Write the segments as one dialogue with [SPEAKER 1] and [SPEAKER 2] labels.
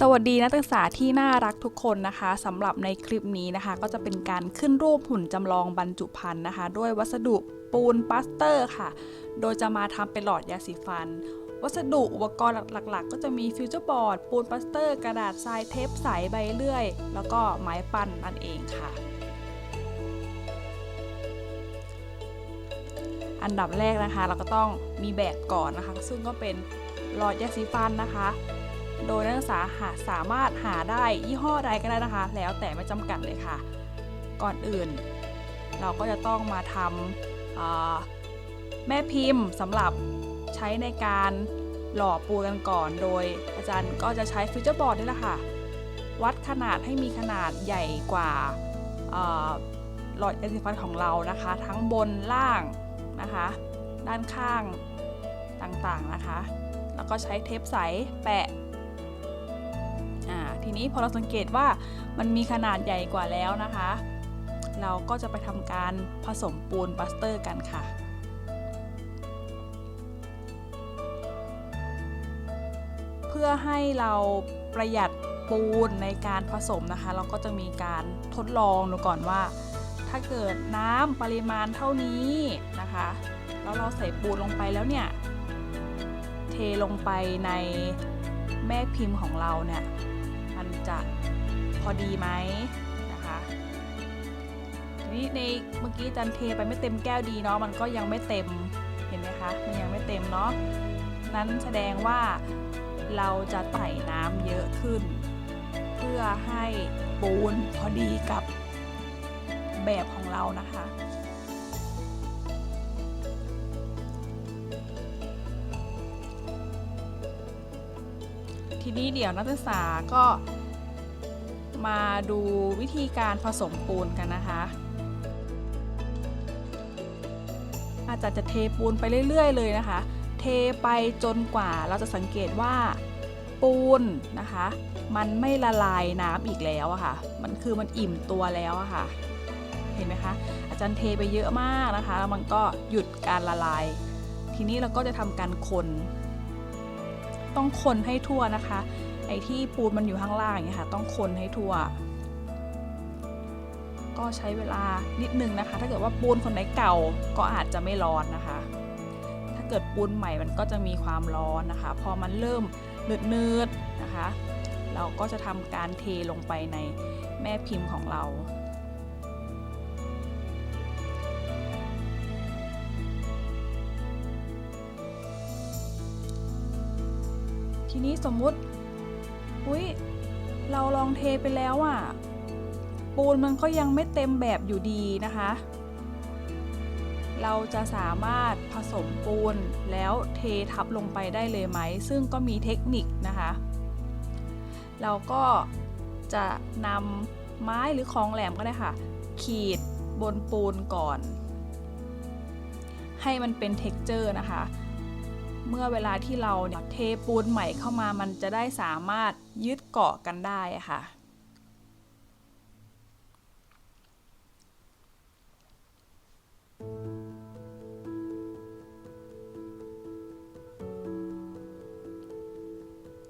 [SPEAKER 1] สวัสดีนักศึกษาที่น่ารักทุกคนนะคะสำหรับในคลิปนี้นะคะ ก็จะเป็นการขึ้นรูปหุ่นจำลองบรรจุภัณฑ์นะคะ ด้วยวัสดุปูนปลาสเตอร์ค่ะ โดยจะมาทำเป็นหลอดยาสีฟัน วัสดุอุปกรณ์หลักๆ ก็จะมีฟิวเจอร์บอร์ดปูนปลาสเตอร์ กระดาษทรายเทปใสใบเลื่อย แล้วก็ไม้ปั้นนั่นเองค่ะ อันดับแรกนะคะ เราก็ต้องมีแบบก่อนนะคะ ซึ่งก็เป็นหลอดยาสีฟันนะคะ โดยนักศึกษาหาสามารถหาได้ยี่ห้อใดก็ได้นะคะ แล้วแต่ไม่จำกัดเลยค่ะ ก่อนอื่น เราก็จะต้องมาทำาแม่พิมพ์สำหรับใช้ในการหล่อปูกันก่อน โดยอาจารย์ก็จะใช้ฟิวเจอร์บอร์ดนี่แหละค่ะ วัดขนาดให้มีขนาดใหญ่กว่าหลอดยาสีฟันของเรานะคะ ทั้งบนล่างนะคะ ด้านข้างต่างๆนะคะ แล้วก็ใช้เทปใสแปะ ทีนี้พอเราสังเกตว่ามันมีขนาดใหญ่กว่าแล้วนะคะ เราก็จะไปทำการผสมปูนบัสเตอร์กันค่ะเพื่อให้เราประหยัดปูนในการผสมนะคะ เราก็จะมีการทดลองดูก่อนว่า ถ้าเกิดน้ำปริมาณเท่านี้นะคะ แล้วเราใส่ปูนลงไปแล้วเนี่ย เทลงไปในแม่พิมพ์ของเราเนี่ย อดีไหมนะคะทีนี้ในเมื่อกี้จันเทไปไม่เต็มแก้วดีเนาะมันก็ยังไม่เต็มเห็นไหมคะมันยังไม่เต็มเนาะนั้นแสดงว่าเราจะใส่น้ำเยอะขึ้น เพื่อให้ปูนพอดีกับแบบของเรานะคะทีนี้เดี๋ยวนักศึกษาก็ มาดูวิธีการผสมปูนกันนะคะ อาจารย์จะเทปูนไปเรื่อยๆ เลยนะคะ เทไปจนกว่าเราจะสังเกตว่าปูนนะคะ มันไม่ละลายน้ำอีกแล้วอะค่ะ มันคือมันอิ่มตัวแล้วอะค่ะ เห็นไหมคะ อาจารย์เทไปเยอะมากนะคะแล้วมันก็หยุดการละลาย ทีนี้เราก็จะทำการคน ต้องคนให้ทั่วนะคะ ไอ้ที่ปูนมันอยู่ข้างล่างอย่างเงี้ยค่ะต้องคนให้ทั่ว ก็ใช้เวลานิดนึงนะคะ ถ้าเกิดว่าปูนคนไหนเก่าก็อาจจะไม่ร้อนนะคะ ถ้าเกิดปูนใหม่มันก็จะมีความร้อนนะคะ พอมันเริ่มเนืดๆนะคะ เราก็จะทำการเทลงไปในแม่พิมพ์ของเราทีนี้สมมุติ อุ้ยเราลองเทไปแล้วอะ่ะ ปูนมันก็ยังไม่เต็มแบบอยู่ดีนะคะ เราจะสามารถผสมปูนแล้วเททับลงไปได้เลยไหม ซึ่งก็มีเทคนิคนะคะ เราก็จะนำไม้หรือของแหลมก็ได้ค่ะ ขีดบนปูนก่อน ให้มันเป็นเท็กเจอร์นะคะ เมื่อเวลาที่เราเนี่ยเทปูนใหม่เข้ามามันจะได้สามารถยึดเกาะกันได้ค่ะ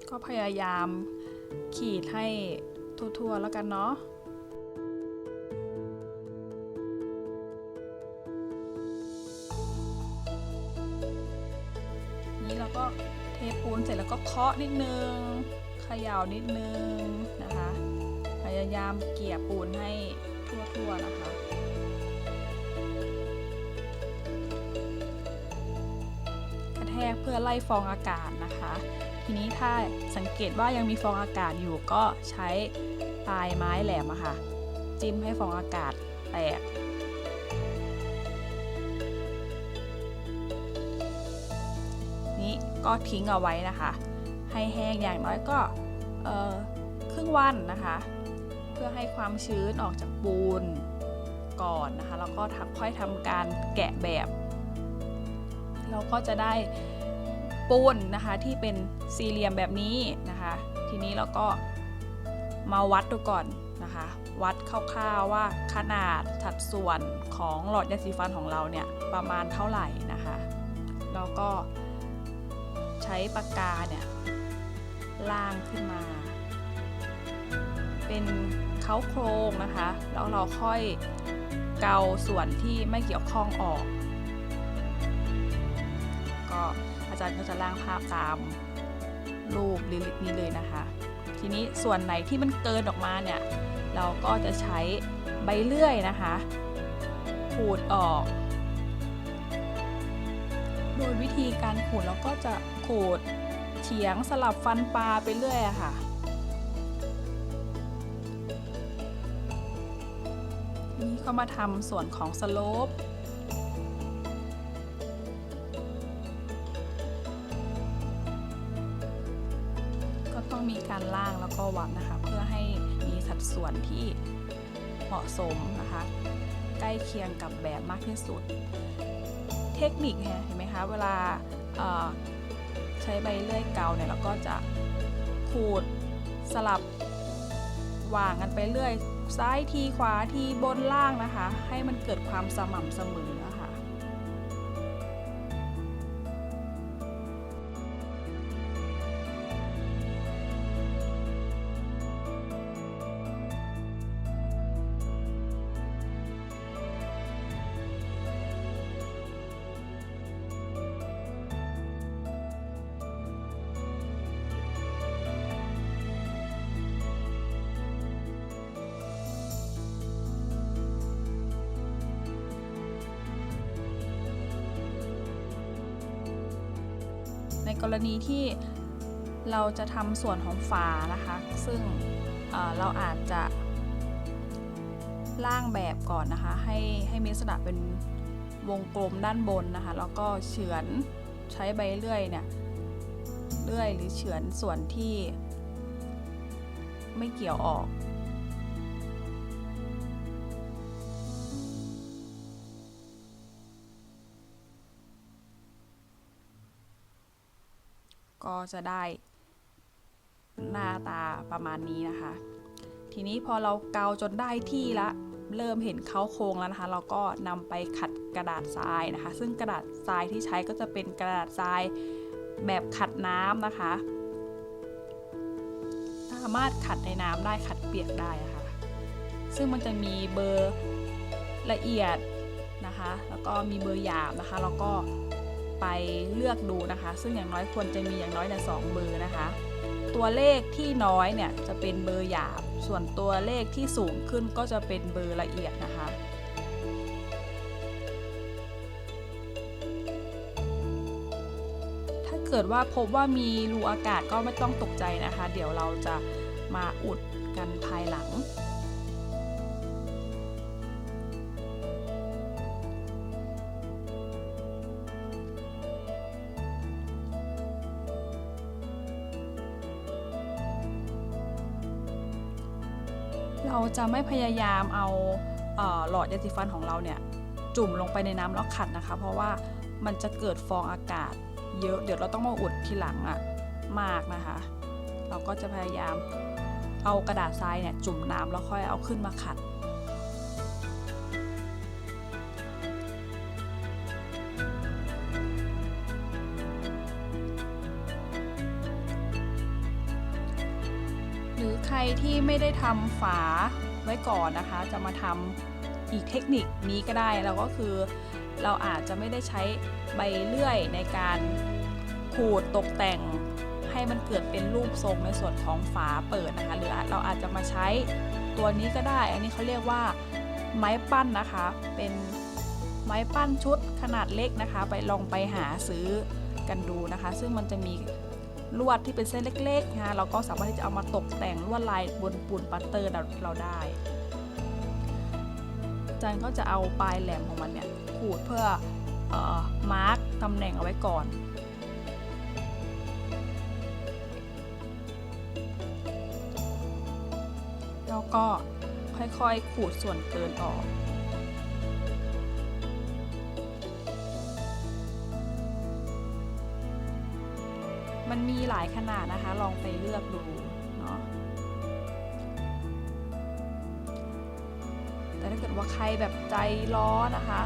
[SPEAKER 1] ก็พยายามขีดให้ทั่วๆแล้วกันเนาะ นเสร็จแล้วก็เคาะนิดนึงเขย่านิดนึงนะคะ พยายามเกี่ยปูนให้ทั่วๆนะคะกระแทกเพื่อไล่ฟองอากาศนะคะ ทีนี้ถ้าสังเกตว่ายังมีฟองอากาศอยู่ก็ใช้ปลายไม้แหลมอะค่ะ จิ้มให้ฟองอากาศแตก ก็ทิ้งเอาไว้นะคะ ให้แห้งอย่างน้อยก็ครึ่งวันนะคะ เพื่อให้ความชื้นออกจากปูนก่อนนะคะแล้วก็ทำค่อยทำการแกะแบบ เราก็จะได้ปูนนะคะที่เป็นสี่เหลี่ยมแบบนี้นะคะ ทีนี้เราก็มาวัดดูก่อนนะคะ วัดคร่าวๆว่าขนาดสัดส่วนของหลอดยาสีฟันของเราเนี่ยประมาณเท่าไหร่นะคะ แล้วก็ ใช้ปากกาเนี่ยล่างขึ้นมา เป็นเขาโครงนะคะ แล้วเราค่อยเกาส่วนที่ไม่เกี่ยวข้องออก ก็อาจารย์ก็จะล่างภาพตามรูปลิลิตนี้เลยนะคะ ทีนี้ส่วนไหนที่มันเกินออกมาเนี่ย เราก็จะใช้ใบเลื่อยนะคะขูดออก โดยวิธีการขูดเราก็จะ ขูดเฉียงสลับฟันปลาไปเรื่อยค่ะทีนี้ก็มาทำส่วนของสโลปก็ต้องมีการล่างแล้วก็วัดนะคะ เพื่อให้มีสัดส่วนที่เหมาะสมนะคะ ใกล้เคียงกับแบบมากที่สุด เทคนิคเห็นไหมคะ เวลาเอ่อใช้ใบเลื่อยเกาเนี่ยเราก็จะขูดสลับวางกันไปเรื่อยซ้ายทีขวาทีบนล่างนะคะ ให้มันเกิดความสม่ำเสมอ กรณีที่เราจะทำส่วนของฝานะคะ ซึ่งเเราอาจจะร่างแบบก่อนนะคะให้ให้มีลักษณะเป็นวงกลมด้านบนนะคะ แล้วก็เฉือนใช้ใบเลื่อยเนี่ยเลื่อยหรือเฉือนส่วนที่ไม่เกี่ยวออก ก็จะได้ หน้าตาประมาณนี้นะคะ ทีนี้พอเราเกาจนได้ที่ละเริ่มเห็นเขาโครงแล้วนะคะ เราก็นำไปขัดกระดาษทรายนะคะ ซึ่งกระดาษทรายที่ใช้ก็จะเป็นกระดาษทรายแบบขัดน้ำนะคะ สามารถขัดในน้ำได้ขัดเปียกได้นะคะ ซึ่งมันจะมีเบอร์ละเอียดนะคะ แล้วก็มีเบอร์หยาบนะคะ แล้วก็ ไปเลือกดูนะคะ ซึ่งอย่างน้อยควรจะมีอย่างน้อยในสองเบอร์นะคะ ตัวเลขที่น้อยเนี่ยจะเป็นเบอร์หยาบ ส่วนตัวเลขที่สูงขึ้นก็จะเป็นเบอร์ละเอียดนะคะถ้าเกิดว่าพบว่ามีรูอากาศก็ไม่ต้องตกใจนะคะ เดี๋ยวเราจะมาอุดกันภายหลัง จะไม่พยายามเอาเออหลอดยาสีฟันของเราเนี่ยจุ่มลงไปในน้ำแล้วขัดนะคะ เพราะว่ามันจะเกิดฟองอากาศเยอะเดี๋ยวเราต้องมาอุดทีหลังอะมากนะคะ เราก็จะพยายามเอากระดาษทรายเนี่ยจุ่มน้ำแล้วค่อยเอาขึ้นมาขัด หรือใครที่ไม่ได้ทำฝาไว้ก่อนนะคะ จะมาทำอีกเทคนิคนี้ก็ได้แล้วก็คือ เราอาจจะไม่ได้ใช้ใบเลื่อยในการขูดตกแต่งให้มันเกิดเป็นรูปทรงในส่วนของฝาเปิดนะคะ หรือเราอาจจะมาใช้ตัวนี้ก็ได้ อันนี้เขาเรียกว่าไม้ปั้นนะคะ เป็นไม้ปั้นชุดขนาดเล็กนะคะ ไปลองไปหาซื้อกันดูนะคะ ซึ่งมันจะมี ลวดที่เป็นเส้นเล็กๆนะคะเราก็สามารถที่จะเอามาตกแต่งลวดลายบนปูนปัตเตอร์เราได้จารย์ก็จะเอาปลายแหลมของมันเนี่ยขูดเพื่อออมาร์กตำแหน่งเอาไว้ก่อน แล้วก็ค่อยๆขูดส่วนเกินออก มันมีหลายขนาดนะคะ ลองไปเลือกดูเนาะแต่ถ้าเกิดว่าใครแบบใจร้อนนะคะ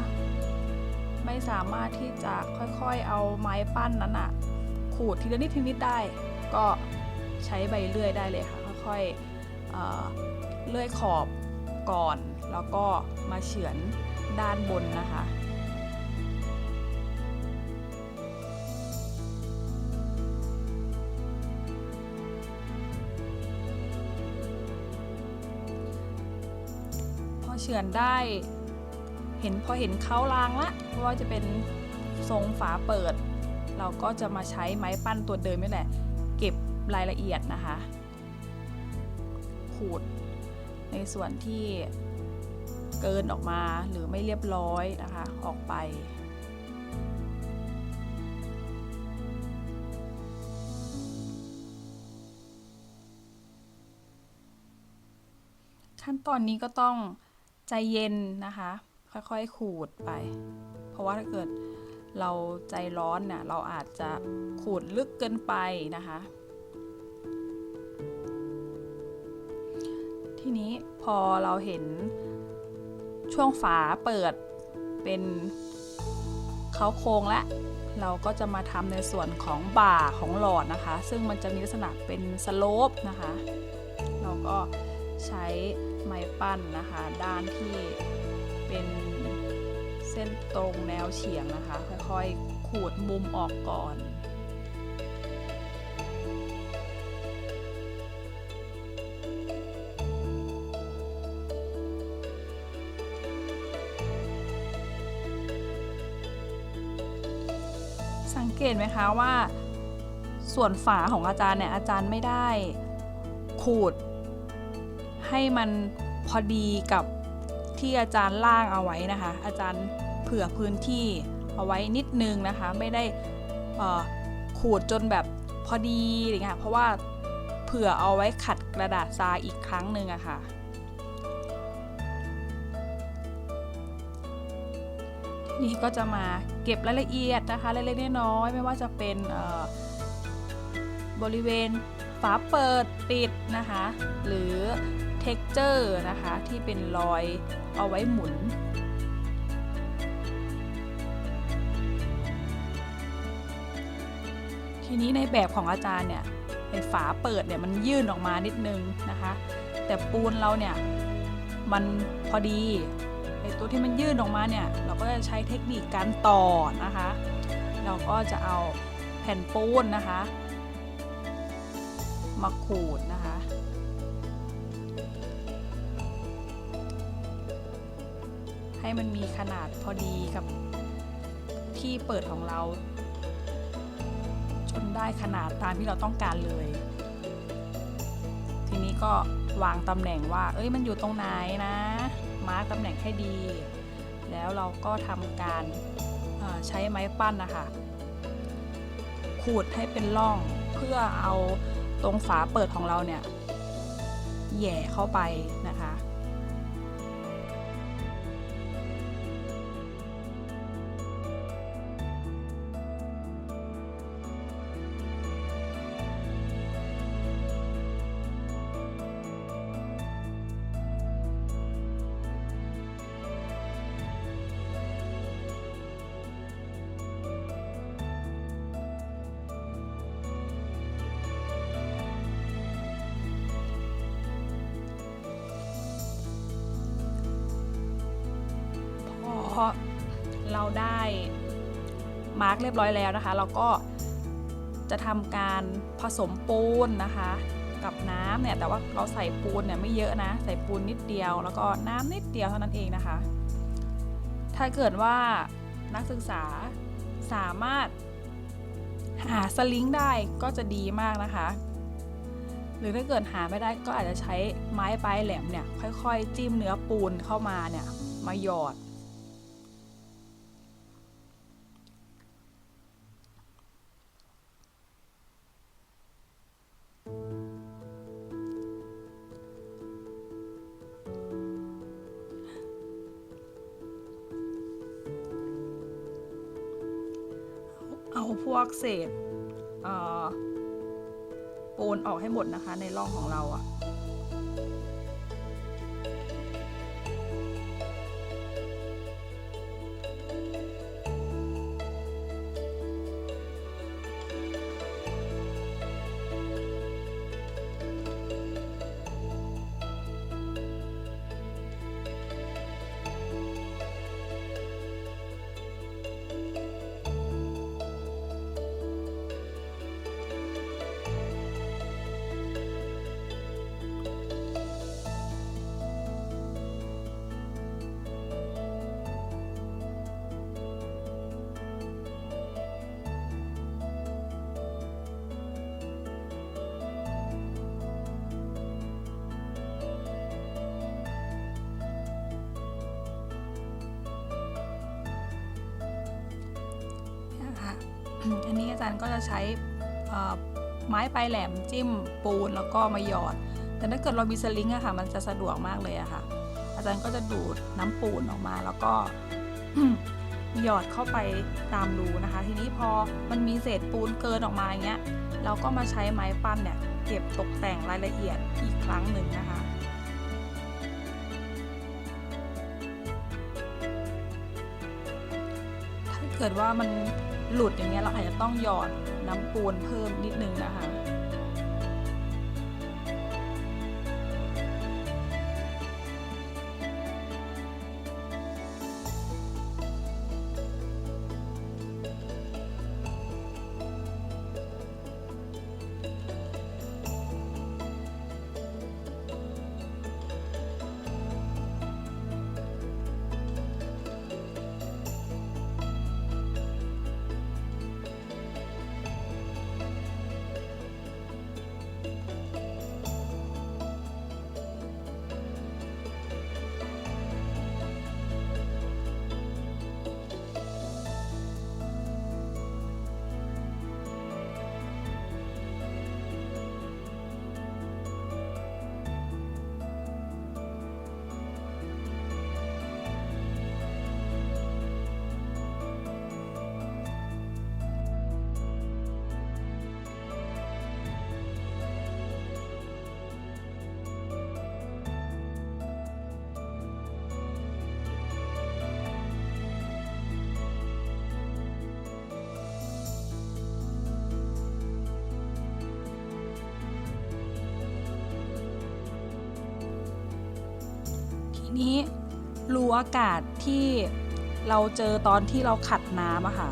[SPEAKER 1] ไม่สามารถที่จะค่อยๆเอาไม้ปั้นนั้นอะขูดทีละนิดทีนิดได้ ก็ใช้ใบเลื่อยได้เลยค่ะ ค่อยๆเเลื่อยขอบก่อน แล้วก็มาเฉือนด้านบนนะคะ เฉือนได้ เห็นพอเห็นเขาลางละเพราะว่าจะเป็นทรงฝาเปิด เราก็จะมาใช้ไม้ปั้นตัวเดิมนี่แหละ เก็บรายละเอียดนะคะ ขูดในส่วนที่เกินออกมาหรือไม่เรียบร้อยนะคะ ออกไปขั้นตอนนี้ก็ต้อง ใจเย็นนะคะ ค่อยๆขูดไป เพราะว่าถ้าเกิดเราใจร้อนเนี่ยเราอาจจะขูดลึกเกินไปนะคะ ทีนี้พอเราเห็นช่วงฝาเปิดเป็นเขาโครงและ เราก็จะมาทำในส่วนของบ่าของหลอดนะคะ ซึ่งมันจะมีลักษณะเป็นสโลปนะคะ เราก็ใช้ ไม้ปั้นนะคะ ด้านที่เป็นเส้นตรงแนวเฉียงนะคะ ค่อยๆขูดมุมออกก่อนสังเกตไหมคะว่า ส่วนฝาของอาจารย์เนี่ยอาจารย์ไม่ได้ขูด ให้มันพอดีกับที่อาจารย์ล่างเอาไว้นะคะ อาจารย์เผื่อพื้นที่เอาไว้นิดนึงนะคะ ไม่ได้ขูดจนแบบพอดีอะไรเงี้ยเพราะว่าเผื่อเอาไว้ขัดกระดาษทรายอีกครั้งหนึ่งอะค่ะนี่ก็จะมาเก็บรายละเอียดนะคะเล็กๆน้อยๆไม่ว่าจะเป็นบริเวณฝาเปิดปิดนะคะ หรือ texture นะคะ ที่เป็นรอยเอาไว้หมุน ทีนี้ในแบบของอาจารย์เนี่ยไอฝาเปิดเนี่ยมันยื่นออกมานิดนึงนะคะ แต่ปูนเราเนี่ยมันพอดีไอตัวที่มันยื่นออกมาเนี่ยเราก็จะใช้เทคนิคการต่อนะคะ เราก็จะเอาแผ่นปูนนะคะ มาขูดนะคะ ให้มันมีขนาดพอดีกับที่เปิดของเรา จนได้ขนาดตามที่เราต้องการเลย ทีนี้ก็วางตำแหน่งว่า เอ้ยมันอยู่ตรงไหนนะ มาร์กตำแหน่งให้ดี แล้วเราก็ทำการใช้ไม้ปั้นนะคะขูดให้เป็นร่องเพื่อเอาตรงฝาเปิดของเราเนี่ยแย่เข้าไปนะคะ เราได้มาร์กเรียบร้อยแล้วนะคะ เราก็จะทำการผสมปูนนะคะ กับน้ำเนี่ยแต่ว่าเราใส่ปูนเนี่ยไม่เยอะนะ ใส่ปูนนิดเดียว แล้วก็น้ำนิดเดียวเท่านั้นเองนะคะ ถ้าเกิดว่านักศึกษาสามารถหาสลิงได้ก็จะดีมากนะคะ หรือถ้าเกิดหาไม่ได้ก็อาจจะใช้ไม้ปลายแหลมเนี่ยค่อยๆ จิ้มเนื้อปูนเข้ามาเนี่ยมาหยอด เอาพวกเศษปูนออกให้หมดนะคะในร่องของเราอะ่ะ นนี้อาจารย์ก็จะใช้ไม้ปลายแหลมจิ้มปูนแล้วก็มาหยอด แต่ถ้าเกิดเรามีสลิงอะค่ะ มันจะสะดวกมากเลยอะค่ะ อาจารย์ก็จะดูดน้ำปูนออกมาแล้วก็หยอดเข้าไปตามรูนะคะ ทีนี้พอมันมีเศษปูนเกินออกมาอย่างเงี้ยเราก็มาใช้ไม้ปั้นเนี่ยเก็บตกแต่งรายละเอียดอีกครั้งหนึ่งนะคะถ้าเกิดว่ามัน หลุดอย่างเงี้ยเราอาจจะต้องหยอดน้ำปูนเพิ่มนิดนึงนะคะ นี้รูอากาศที่เราเจอตอนที่เราขัดน้ำอะค่ะ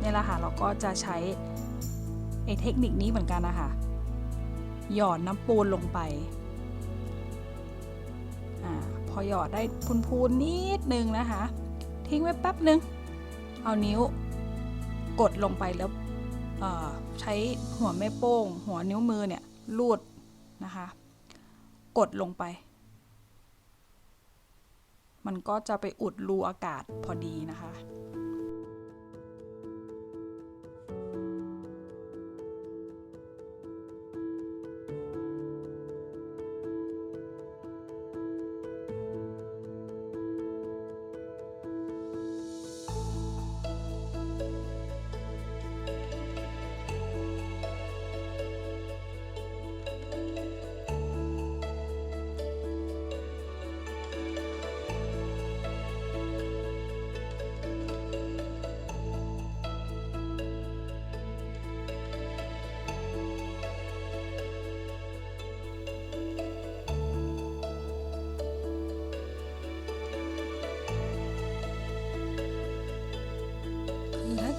[SPEAKER 1] เนี่ยแหละค่ะเราก็จะใช้ไอ้เทคนิคนี้เหมือนกันนะคะหยอดน้ำปูนลงไปอพอหยอดได้พูนๆนิดนึงนะคะ ทิ้งไว้แป๊บนึง เอานิ้วกดลงไปแล้วใช้หัวแม่โป้ง หัวนิ้วมือเนี่ยลูดนะคะ กดลงไป มันก็จะไปอุดรูอากาศพอดีนะคะ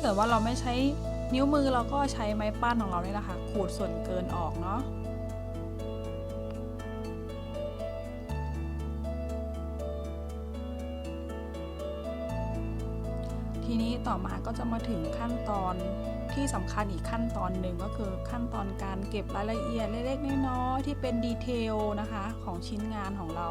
[SPEAKER 1] กิดว่าเราไม่ใช้นิ้วมือเราก็ใช้ไม้ปั้นของเราเนี่ยแหละค่ะขูดส่วนเกินออกเนาะทีนี้ต่อมาก็จะมาถึงขั้นตอนที่สำคัญอีกขั้นตอนหนึ่งก็คือขั้นตอนการเก็บรายละเอียดเล็กๆน้อยๆที่เป็นดีเทลนะคะของชิ้นงานของเรา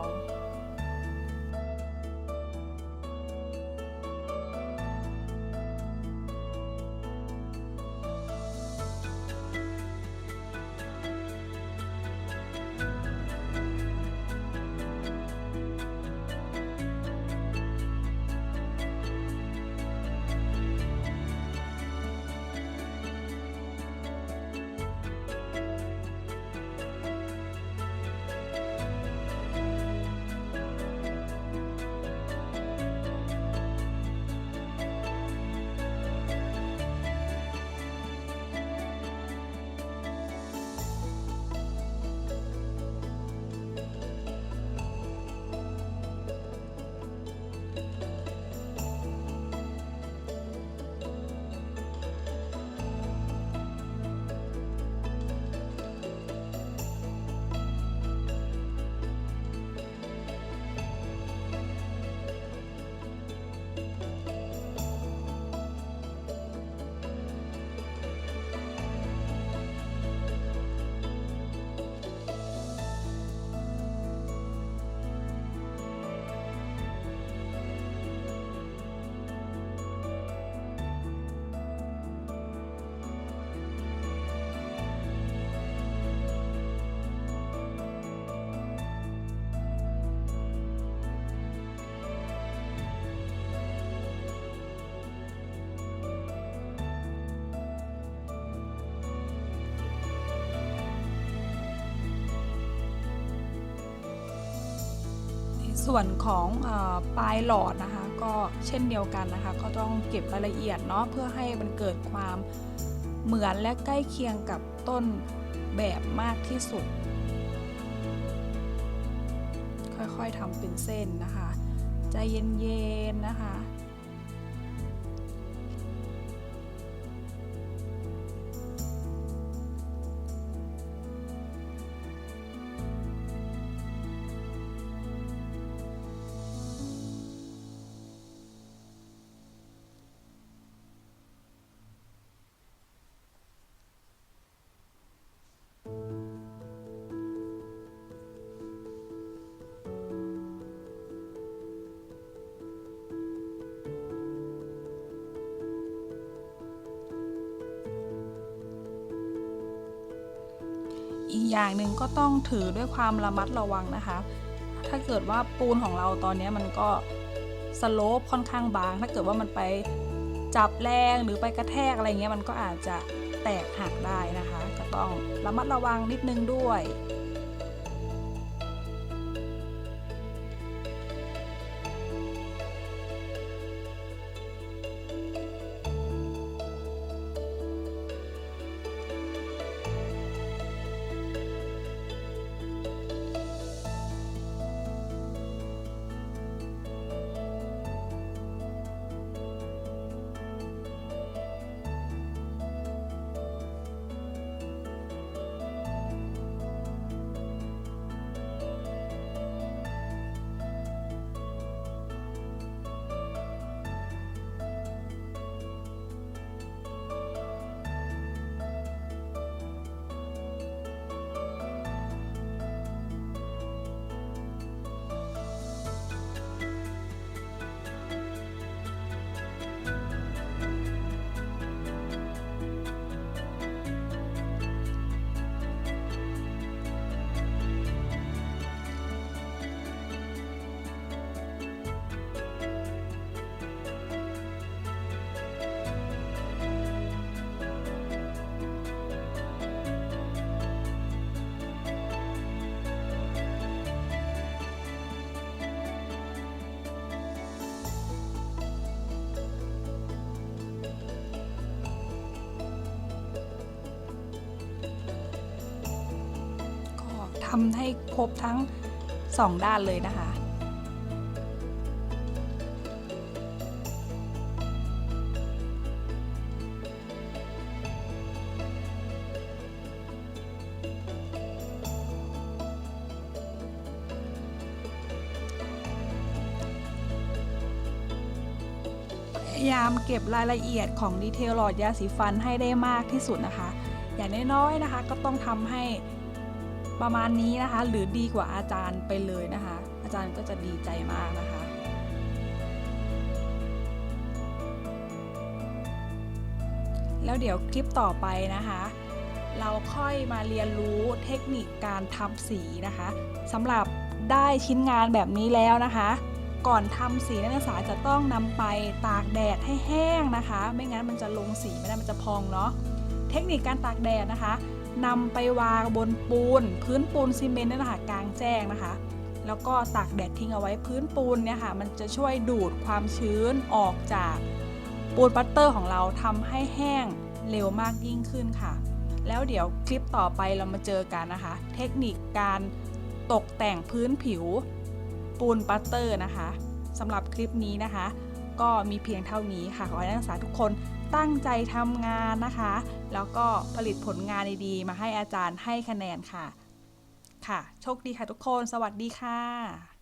[SPEAKER 1] ส่วนของอปลายหลอดนะคะ ก็เช่นเดียวกันนะคะ ก็ต้องเก็บรายละเอียดเนาะเพื่อให้มันเกิดความเหมือนและใกล้เคียงกับต้นแบบมากที่สุด ค่อยๆทำเป็นเส้นนะคะ ใจเย็นๆนะคะ อย่างหนึ่งก็ต้องถือด้วยความระมัดระวังนะคะ ถ้าเกิดว่าปูนของเราตอนนี้มันก็สโลปค่อนข้างบาง ถ้าเกิดว่ามันไปจับแรงหรือไปกระแทกอะไรเงี้ยมันก็อาจจะแตกหักได้นะคะ ก็ต้องระมัดระวังนิดนึงด้วยำให้ครบทั้ง 2 ด้านเลยนะคะ พยายามเก็บรายละเอียดของดีเทลหลอดยาสีฟันให้ได้มากที่สุดนะคะ อย่างน้อยๆนะคะ ก็ต้องทำให้ ประมาณนี้นะคะ หรือดีกว่าอาจารย์ไปเลยนะคะ อาจารย์ก็จะดีใจมากนะคะแล้วเดี๋ยวคลิปต่อไปนะคะ เราค่อยมาเรียนรู้เทคนิคการทำสีนะคะสำหรับได้ชิ้นงานแบบนี้แล้วนะคะ ก่อนทำสีนักศึกษาจะต้องนำไปตากแดดให้แห้งนะคะ ไม่งั้นมันจะลงสีไม่ได้มันจะพองเนาะเทคนิคการตากแดดนะคะ นำไปวางบนปูน พื้นปูนซีเมนต์นั่นแหละคะกลางแจ้งนะคะ แล้วก็ตากแดดทิ้งเอาไว้พื้นปูนเนี่ยค่ะ มันจะช่วยดูดความชื้นออกจากปูนปัตเตอร์ของเราทำให้แห้งเร็วมากยิ่งขึ้นค่ะ แล้วเดี๋ยวคลิปต่อไปเรามาเจอกันนะคะ เทคนิคการตกแต่งพื้นผิวปูนปัตเตอร์นะคะสำหรับคลิปนี้นะคะ ก็มีเพียงเท่านี้ค่ะ ขอให้นักศึกษาทุกคนตั้งใจทำงานนะคะ แล้วก็ผลิตผลงานดีๆ มาให้อาจารย์ให้คะแนนค่ะ ค่ะ โชคดีค่ะทุกคน สวัสดีค่ะ